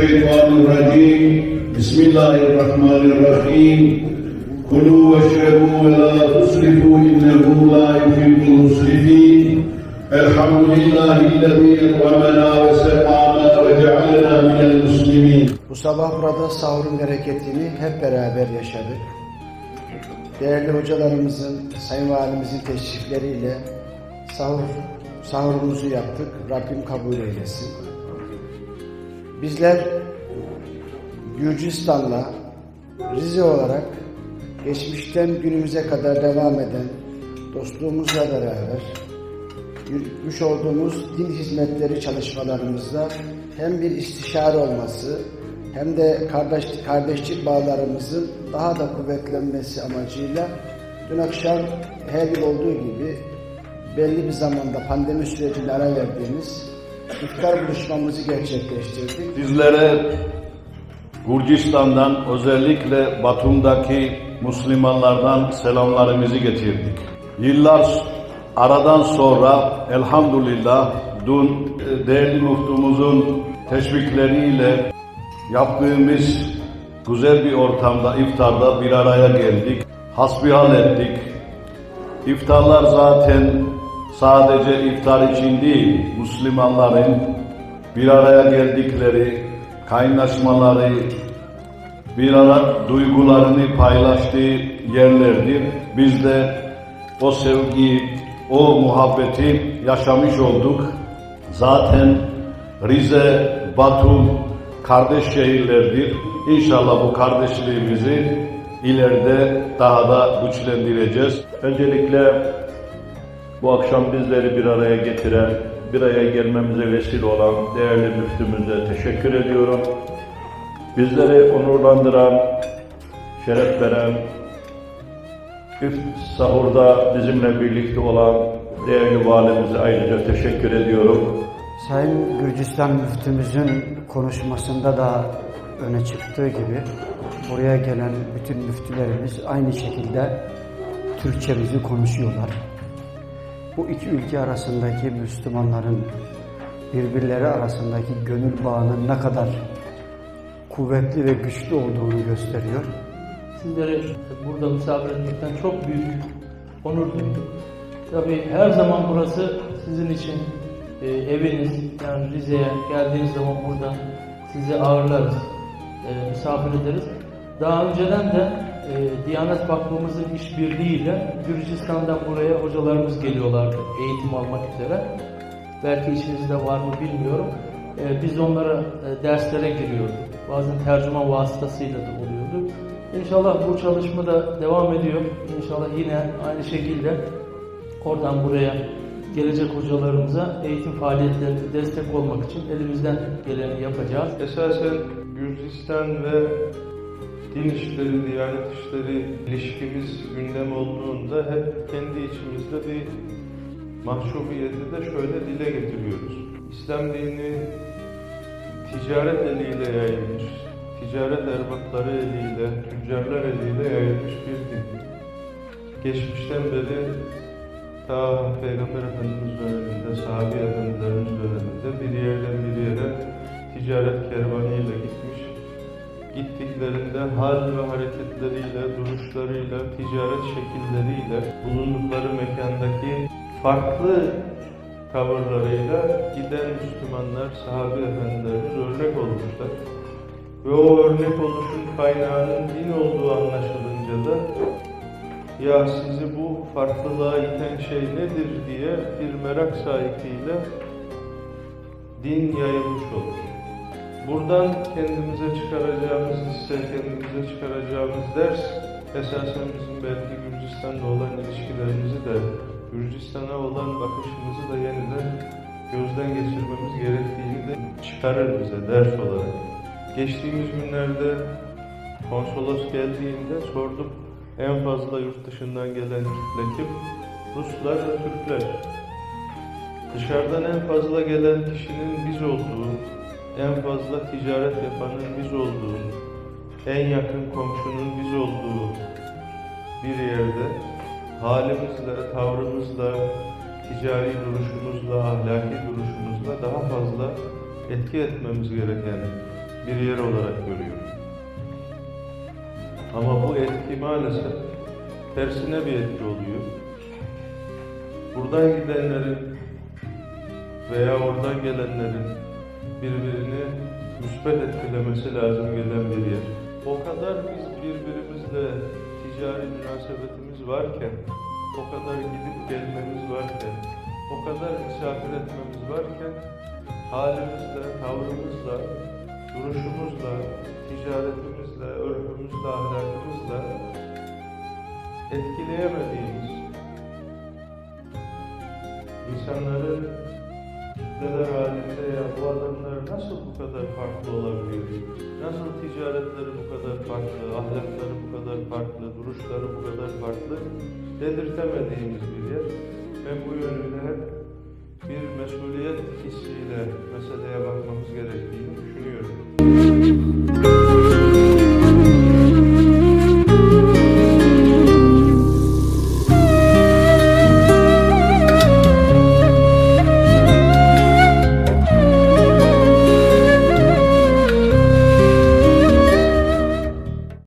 الشيطان الرجيم بسم الله الرحمن الرحيم كلوا واشربوا ولا تسرفوا إنه لا Bu sabah burada sahurun bereketini hep beraber yaşadık. Değerli hocalarımızın, sayın valimizin teşrifleriyle sahur, sahurumuzu yaptık. Rabbim kabul eylesin. Bizler Gürcistan'la Rize olarak geçmişten günümüze kadar devam eden dostluğumuzla beraber yürütmüş olduğumuz din hizmetleri çalışmalarımızda hem bir istişare olması hem de kardeş, kardeşlik bağlarımızın daha da kuvvetlenmesi amacıyla dün akşam her yıl olduğu gibi belli bir zamanda pandemi sürecinde ara verdiğimiz iftar buluşmamızı gerçekleştirdik. Sizlere Gürcistan'dan özellikle Batum'daki Müslümanlardan selamlarımızı getirdik. Yıllar aradan sonra elhamdülillah dün e, değerli muhtumuzun teşvikleriyle yaptığımız güzel bir ortamda iftarda bir araya geldik. Hasbihal ettik. İftarlar zaten sadece iftar için değil, Müslümanların bir araya geldikleri, kaynaşmaları, bir ara duygularını paylaştığı yerlerdir. Biz de o sevgiyi, o muhabbeti yaşamış olduk. Zaten Rize, Batum kardeş şehirlerdir. İnşallah bu kardeşliğimizi ileride daha da güçlendireceğiz. Öncelikle bu akşam bizleri bir araya getiren, bir araya gelmemize vesile olan değerli müftümüze teşekkür ediyorum. Bizleri onurlandıran, şeref veren, İft sahurda bizimle birlikte olan değerli valimize ayrıca teşekkür ediyorum. Sayın Gürcistan müftümüzün konuşmasında da öne çıktığı gibi buraya gelen bütün müftülerimiz aynı şekilde Türkçemizi konuşuyorlar. Bu iki ülke arasındaki Müslümanların birbirleri arasındaki gönül bağının ne kadar kuvvetli ve güçlü olduğunu gösteriyor. Sizleri burada misafir etmekten çok büyük onur duyduk. Tabii her zaman burası sizin için e, eviniz. Yani Rize'ye geldiğiniz zaman burada sizi ağırlarız, e, misafir ederiz. Daha önceden de e, Diyanet Vakfımızın işbirliğiyle Gürcistan'dan buraya hocalarımız geliyorlardı eğitim almak üzere. Belki içinizde var mı bilmiyorum. E, biz onlara e, derslere giriyorduk. Bazen tercüman vasıtasıyla da oluyordu. İnşallah bu çalışma da devam ediyor. İnşallah yine aynı şekilde oradan buraya gelecek hocalarımıza eğitim faaliyetlerine destek olmak için elimizden geleni yapacağız. Esasen Gürcistan ve din işleri, diyanet işleri ilişkimiz gündem olduğunda hep kendi içimizde bir mahcubiyeti de şöyle dile getiriyoruz. İslam dini ticaret eliyle yayılmış, ticaret erbapları eliyle, tüccarlar eliyle yayılmış bir din. Geçmişten beri ta Peygamber Efendimiz döneminde, sahabi hal ve hareketleriyle, duruşlarıyla, ticaret şekilleriyle, bulundukları mekandaki farklı tavırlarıyla giden Müslümanlar, sahabe efendilerimiz örnek olmuşlar. Ve o örnek oluşun kaynağının din olduğu anlaşılınca da ya sizi bu farklılığa iten şey nedir diye bir merak sahipliğiyle din yayılmış olur. Buradan kendimize çıkaracağımız hisse, kendimize çıkaracağımız ders esasen bizim belki Gürcistan'la olan ilişkilerimizi de Gürcistan'a olan bakışımızı da yeniden gözden geçirmemiz gerektiğini de çıkarır bize ders olarak. Geçtiğimiz günlerde konsolos geldiğinde sorduk en fazla yurt dışından gelen kitle kim? Ruslar ve Türkler. Dışarıdan en fazla gelen kişinin biz olduğu, en fazla ticaret yapanın biz olduğu, en yakın komşunun biz olduğu bir yerde halimizle, tavrımızla, ticari duruşumuzla, ahlaki duruşumuzla daha fazla etki etmemiz gereken bir yer olarak görüyorum. Ama bu etki maalesef tersine bir etki oluyor. Buradan gidenlerin veya oradan gelenlerin birbirini müspet etkilemesi lazım gelen bir yer. O kadar biz birbirimizle ticari münasebetimiz varken, o kadar gidip gelmemiz varken, o kadar misafir etmemiz varken, halimizle, tavrımızla, duruşumuzla, ticaretimizle, örfümüzle, ahlakımızla etkileyemediğimiz insanları kitleler halinde ya bu adamlar nasıl bu kadar farklı olabiliyor? Nasıl ticaretleri bu kadar farklı, ahlakları bu kadar farklı, duruşları bu kadar farklı dedirtemediğimiz bir yer. Ben bu yönüyle hep bir mesuliyet hissiyle meseleye bakmamız gerektiğini düşünüyorum.